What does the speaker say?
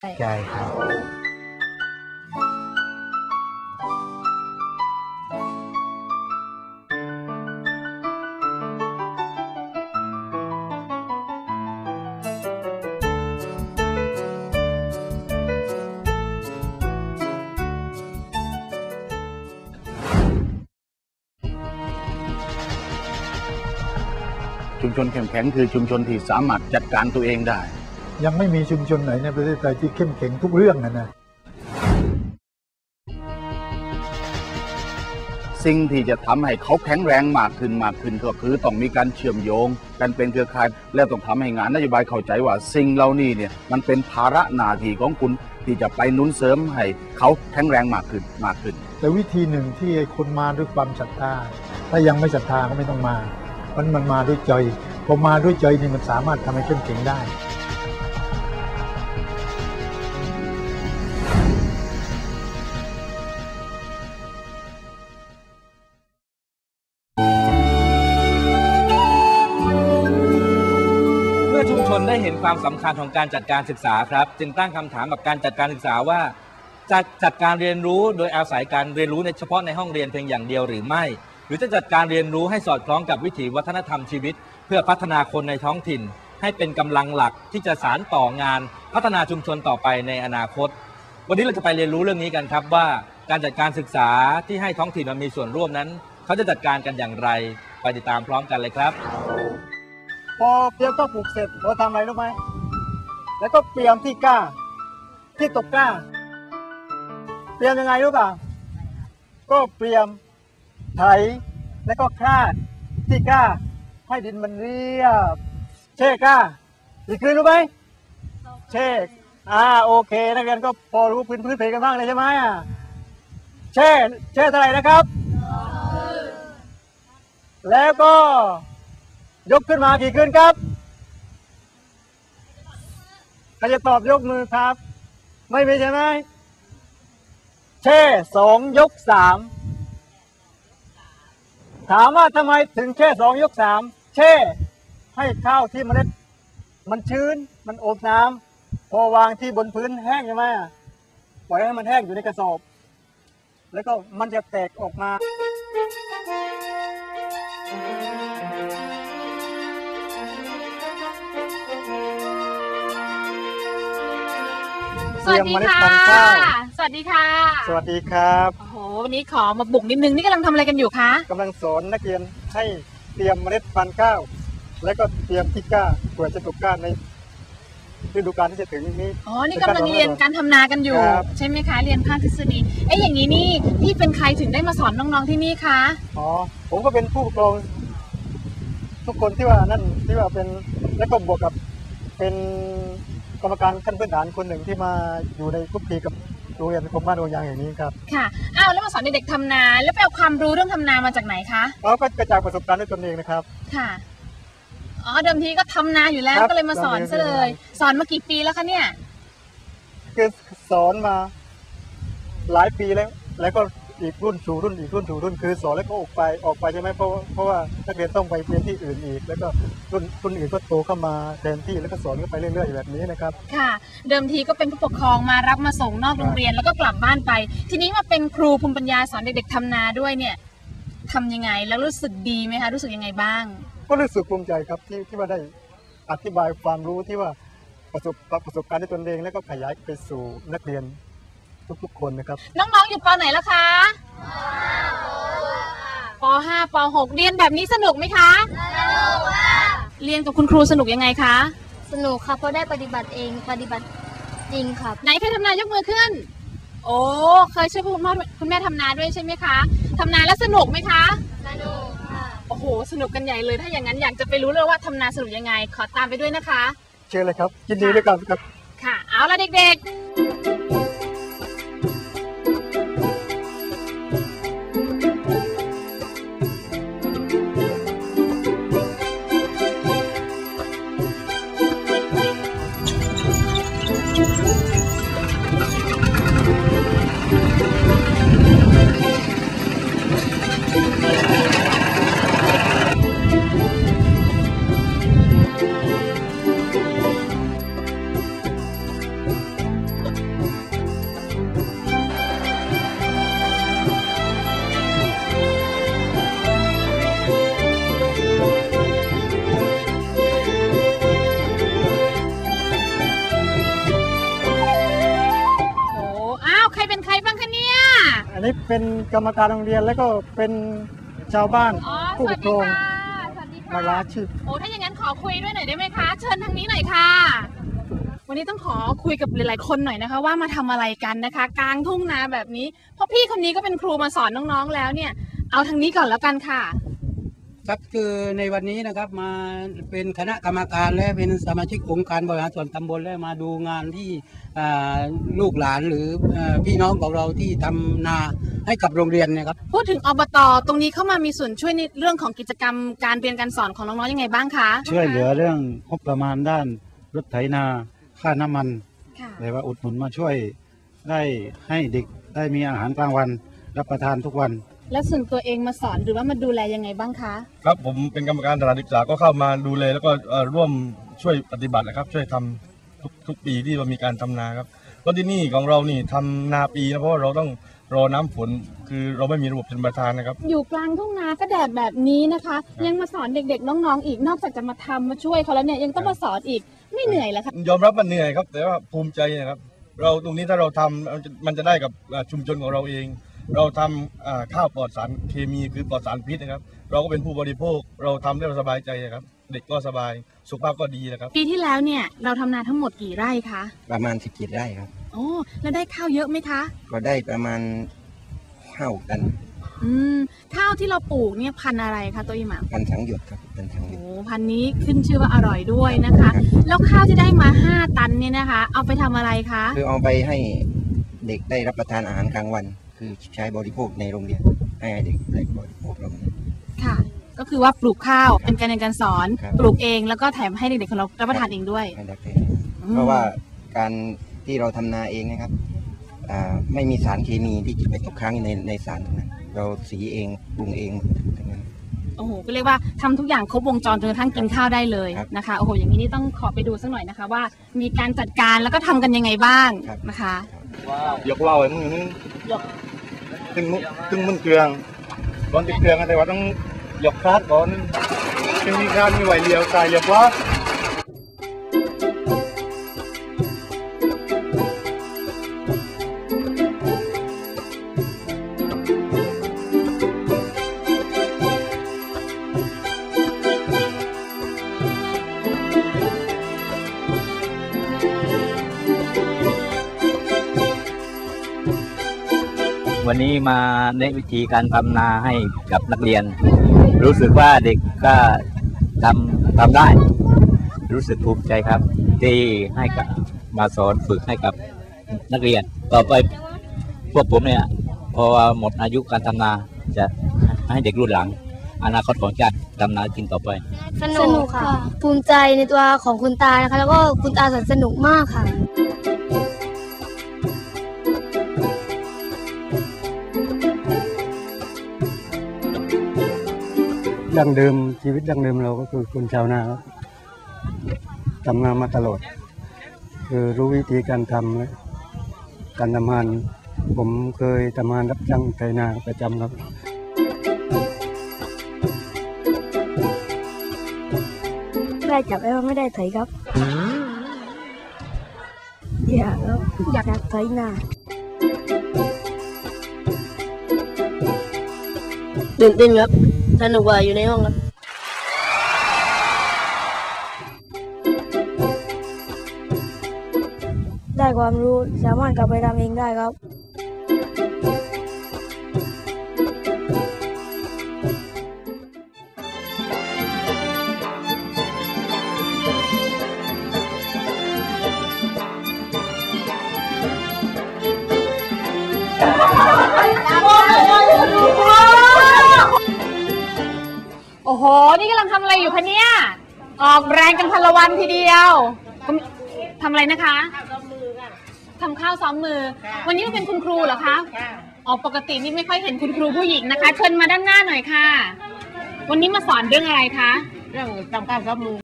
ใช่ครับชุมชนเข้มแข็งคือชุมชนที่สามารถจัดการตัวเองได้ ยังไม่มีชุมชนไหนในประเทศไทยที่เข้มแข็งทุกเรื่องนะนะสิ่งที่จะทำให้เขาแข็งแรงมากขึ้นมากขึ้นก็คือต้องมีการเชื่อมโยง กันเป็นเครือข่าย และต้องทำให้งานนโยบายเข้าใจว่าสิ่งเหล่านี้เนี่ยมันเป็นภาระหน้าที่ของคุณที่จะไปหนุนเสริมให้เขาแข็งแรงมากขึ้นมากขึ้น แต่วิธีหนึ่งที่ให้คนมาด้วยความศรัทธาถ้ายังไม่ศรัทธาก็ไม่ต้องมาเพราะมันมาด้วยใจพอมาด้วยใจนี่มันสามารถทำให้เข้มแข็งได้ ความสำคัญของการจัดการศึกษาครับ จึงตั้งคำถามกับการจัดการศึกษาว่าจะจัดการเรียนรู้โดยอาศัยการเรียนรู้ในเฉพาะในห้องเรียนเพียงอย่างเดียวหรือไม่ หรือจะจัดการเรียนรู้ให้สอดคล้องกับวิถีวัฒนธรรมชีวิต เพื่อพัฒนาคนในท้องถิ่น ให้เป็นกำลังหลักที่จะสานต่องาน พัฒนาชุมชนต่อไปในอนาคต วันนี้เราจะไปเรียนรู้เรื่องนี้กันครับว่า การจัดการศึกษาที่ให้ท้องถิ่นมามีส่วนร่วมนั้น เขาจะจัดการกันอย่างไร ไปติดตามพร้อมกันเลยครับ พอเตรียมก็ปลูกเสร็จเราทำอะไรรู้ไหมแล้วก็เตรียมที่กล้า ที่ตกกล้า เตรียมยังไงรู้ป่าก็เตรียมไถแล้วก็คลาดที่กล้า ให้ดินมันเรียบ เช่กล้าอีกคืนรู้ไหมเช่อ่าโอเค นักเรียนก็พอรู้พื้นพื้นเพกันบ้างเลยใช่ไหมอะเช่เช่เท่าไหร่นะครับแล้วก็ ยกขึ้นมากี่ขึ้นครับใครจะตอบยกมือครับ ไม่มีใช่ไหมเช่สองยกสามถามว่าทำไมถึงแช่สองยกสามเช่ให้ข้าวที่เมล็ดมันชื้นมันอบน้ำพอวางที่บนพื้นแห้งใช่ไหมปล่อยให้มันแห้งอยู่ในกระสอบ แล้วก็มันจะแตกออกมา สวัสดีค่ะเตรียมเมล็ดพันธุ์ข้าวสวัสดีค่ะสวัสดีครับโอ้โหวันนี้ขอมาบุกนิดนึงนี่กำลังทำอะไรกันอยู่คะ กำลังสอนนักเรียนให้เตรียมเมล็ดพันธุ์ข้าว และก็เตรียมที่กล้าเพื่อจะปลูกกล้าในฤดูกาลที่จะถึงนี้ อ๋อ นี่กำลังเรียนการทำนากันอยู่ ครับ ใช่ไหมคะ เรียนภาคทฤษฎี เอ๊ะอย่างนี้นี่พี่เป็นใครถึงได้มาสอนน้องๆที่นี่คะ อ๋อผมก็เป็นผู้ปกครอง ทุกคนที่ว่านั่นที่ว่าเป็นและก็บวกกับเป็น กรรมการขั้นพื้นฐานคนหนึ่งที่มาอยู่ในคลุกคลีกับโรงเรียนคมบ้านโรงยางอย่างนี้ครับค่ะอ้าวแล้วมาสอนเด็กๆทำนา แล้วไปเอาความรู้เรื่องทำนามาจากไหนคะเราก็กระจายประสบการณ์ด้วยตนเองนะครับค่ะอ๋อเดิมทีก็ทำนาอยู่แล้วครับก็เลยมาสอนซะเลย สอนมากี่ปีแล้วคะเนี่ย คือสอนมาหลายปีแล้ว แล้วก็ อีกรุ่นสู่รุ่นอีกรุ่นสู่รุ่นคือสอนแล้วก็ออกไปออกไปใช่ไหมเพราะเพราะว่านักเรียนต้องไปเรียนที่อื่นอีก แล้วก็รุ่นรุ่นอื่นก็โตเข้ามาแทนที่แล้วก็สอนกันไปเรื่อยๆแบบนี้นะครับค่ะ เดิมทีก็เป็นผู้ปกครองมารับมาส่งนอกโรงเรียนแล้วก็กลับบ้านไป ทีนี้มาเป็นครูภูมิปัญญาสอนเด็กๆทำนาด้วยเนี่ยทำยังไงแล้วรู้สึกดีไหมคะรู้สึกยังไงบ้าง ก็รู้สึกภูมิใจครับที่ที่ว่าได้อธิบายความรู้ที่ว่าประสบประสบการณ์ในตนเองแล้วก็ขยายไปสู่นักเรียน ทุกๆ คนนะครับ น้องๆ อยู่ปไหนแล้วคะปห้าปหกเรียนแบบนี้สนุกไหมคะ สนุกค่ะ เรียนกับคุณครูสนุกยังไงคะ สนุกครับเพราะได้ปฏิบัติเองปฏิบัติจริงครับ ไหนเคยทำนายกมือขึ้น โอ้ เคยช่วยคุณพ่อคุณแม่ทำนาด้วยใช่ไหมคะทำนาแล้วสนุกไหมคะ สนุกค่ะ โอ้โห สนุกกันใหญ่เลย ถ้าอย่างนั้นอยากจะไปรู้เลยว่าทำนาสนุกยังไง ขอตามไปด้วยนะคะ เชิญเลยครับ ยินดีด้วยกันครับ ค่ะ เอาละเด็กๆ อันนี้เป็นกรรมการโรงเรียนแล้วก็เป็นชาวบ้านอ๋อผู้สปวักสคดีรองค่ะ สวัสดีมาค่ะลาชีพโอ้ ถ้าอย่างนั้นขอคุยด้วยหน่อยได้ไหมคะ เชิญทางนี้หน่อยค่ะ วันนี้ต้องขอคุยกับหลายๆ คนหน่อยนะคะ ว่ามาทำอะไรกันนะคะ กลางทุ่งนาแบบนี้ เพราะพี่คนนี้ก็เป็นครูมาสอนน้องๆ แล้วเนี่ย เอาทางนี้ก่อนแล้วกันค่ะ ครับคือในวันนี้นะครับมาเป็นคณะกรรมการและเป็นสมาชิกองค์การบริหารส่วนตำบลและมาดูงานที่อ่าลูกหลานหรือเอ่อพี่น้องของเราที่ทำนาให้กับโรงเรียนเนี่ยครับพูดถึงอบตตรงนี้เข้ามามีส่วนช่วยในเรื่องของกิจกรรมการเรียนการสอนของน้องๆยังไงบ้างคะช่วยเหลือเรื่องงบประมาณด้านรถไถนาค่าน้ำมันค่ะแต่ว่าอุดหนุนมาช่วยได้ให้เด็กได้มีอาหารกลางวัน รับประทานทุกวัน แล้วส่วนตัวเองมาสอนหรือว่ามาดูแลยังไงบ้างคะ ครับผมเป็นกรรมการสถานศึกษาก็เข้ามาดูแลแล้วก็เอ่อร่วมช่วยปฏิบัตินะครับ ช่วยทำทุกทุกปีที่เรามีการทำนาครับเพราะที่นี่ของเรานี่ทำนาปีนะเพราะว่าเราต้องรอน้ำฝนคือเราไม่มีระบบชนประทานนะครับ อยู่กลางทุ่งนาก็แดดแบบนี้นะคะ ยังมาสอนเด็กๆ น้องๆอีกนอกจากจะมาทำมาช่วยเขาแล้วเนี่ยยังต้องมาสอนอีกไม่เหนื่อยเหรอคะยอมรับมันเหนื่อยครับ แต่ว่าภูมิใจนะครับ เราตรงนี้ถ้าเราทำมันจะมันจะได้กับอ่าชุมชนของเราเอง เราทำอ่าข้าวปลอดสารเคมีคือปลอดสารพิษนะครับ เราก็เป็นผู้บริโภคเราทำได้สบายใจนะครับ เด็กก็สบายสุขภาพก็ดีนะครับ ปีที่แล้วเนี่ยเราทำนาทั้งหมดกี่ไร่คะประมาณสิบเจ็ดไร่ครับโอ้แล้วได้ข้าวเยอะไหมคะก็ได้ประมาณห้าตันอืมข้าวที่เราปลูกเนี่ยพันธุ์อะไรคะตัวอีหมาพันสังหยดครับพันสังหยโอ้ดพันธุ์นี้ขึ้นชื่อว่าอร่อยด้วยนะคะ แล้วข้าวที่ได้มา5ตันเนี่ยนะคะ เอาไปทำอะไรคะคือเอาไปให้เด็กได้รับประทานอาหารกลางวัน คือใช้บริโภคในโรงเรียนให้เด็กได้บริโภคโรงเรียน ค่ะ ก็คือว่าปลูกข้าวเป็นการเรียนการสอน ครับ ปลูกเองแล้วก็แถมให้เด็กๆของเรารับประทานเองด้วยให้เด็กได้อืมเพราะว่าการที่เราทำนาเองนะครับอ่าไม่มีสารเคมีที่จะไปตกค้างในในสารตรงนั้นเราสีเองปรุงเองทั้งนั้น โอ้โหก็เรียกว่าทำทุกอย่างครบวงจรจนกระทั่งกินข้าวได้เลยครับนะคะโอ้โหอย่างนี้นี่ต้องขอไปดูสักหน่อยนะคะ ว่ามีการจัดการแล้วก็ทำกันยังไงบ้างครับ นะคะ ยกว่าวไอ้มือนึง ถึงมุตึงมันเกลืองตอนติดเกลืองแต่ว่าต้องยกคลาดก่อนจึงมีการมีไหวเลียวกายเลียวขวา นนี้มาในนวิธีการทำนาให้กับนักเรียน รู้สึกว่าเด็กก็ทำทำได้ รู้สึกภูมิใจครับ ที่ให้กับมาสอนฝึกให้กับนักเรียน ต่อไปพวกผมเนี่ยพอหมดอายุการทำนาจะให้เด็กรุ่นหลัง อนาคตของชาติทำนากินต่อไป สนุกค่ะ ภูมิใจในตัวของคุณตานะคะ แล้วก็คุณตาสอนสนุกมากค่ะ ดั้งเดิมชีวิตดั้งเดิมเราก็คือคนชาวนาครับทำงานมาตลอด คือรู้วิธีการทำและการทำงานผมเคยทำงานรับจ้างไถนาประจำครับได้จับแล้วไม่ได้ไถครับอยากครับอยากไถนาตื่นเต้นครับ สนุกกว่าอยู่ในห้องครับได้ความรู้สามารถกลับไปทำเองได้ครับ โอ้โห นี่กำลังทำอะไรอยู่คะเนี่ย ออกแรงกันพลวันทีเดียวทำอะไรนะคะทำข้าวซ้อมมือ วันนี้มาเป็นคุณครูเหรอคะอ๋อปกตินี่ไม่ค่อยเห็นคุณครูผู้หญิงนะคะ เชิญมาด้านหน้าหน่อยค่ะ วันนี้มาสอนเรื่องอะไรคะ เรื่องทำข้าวซ้อมมือ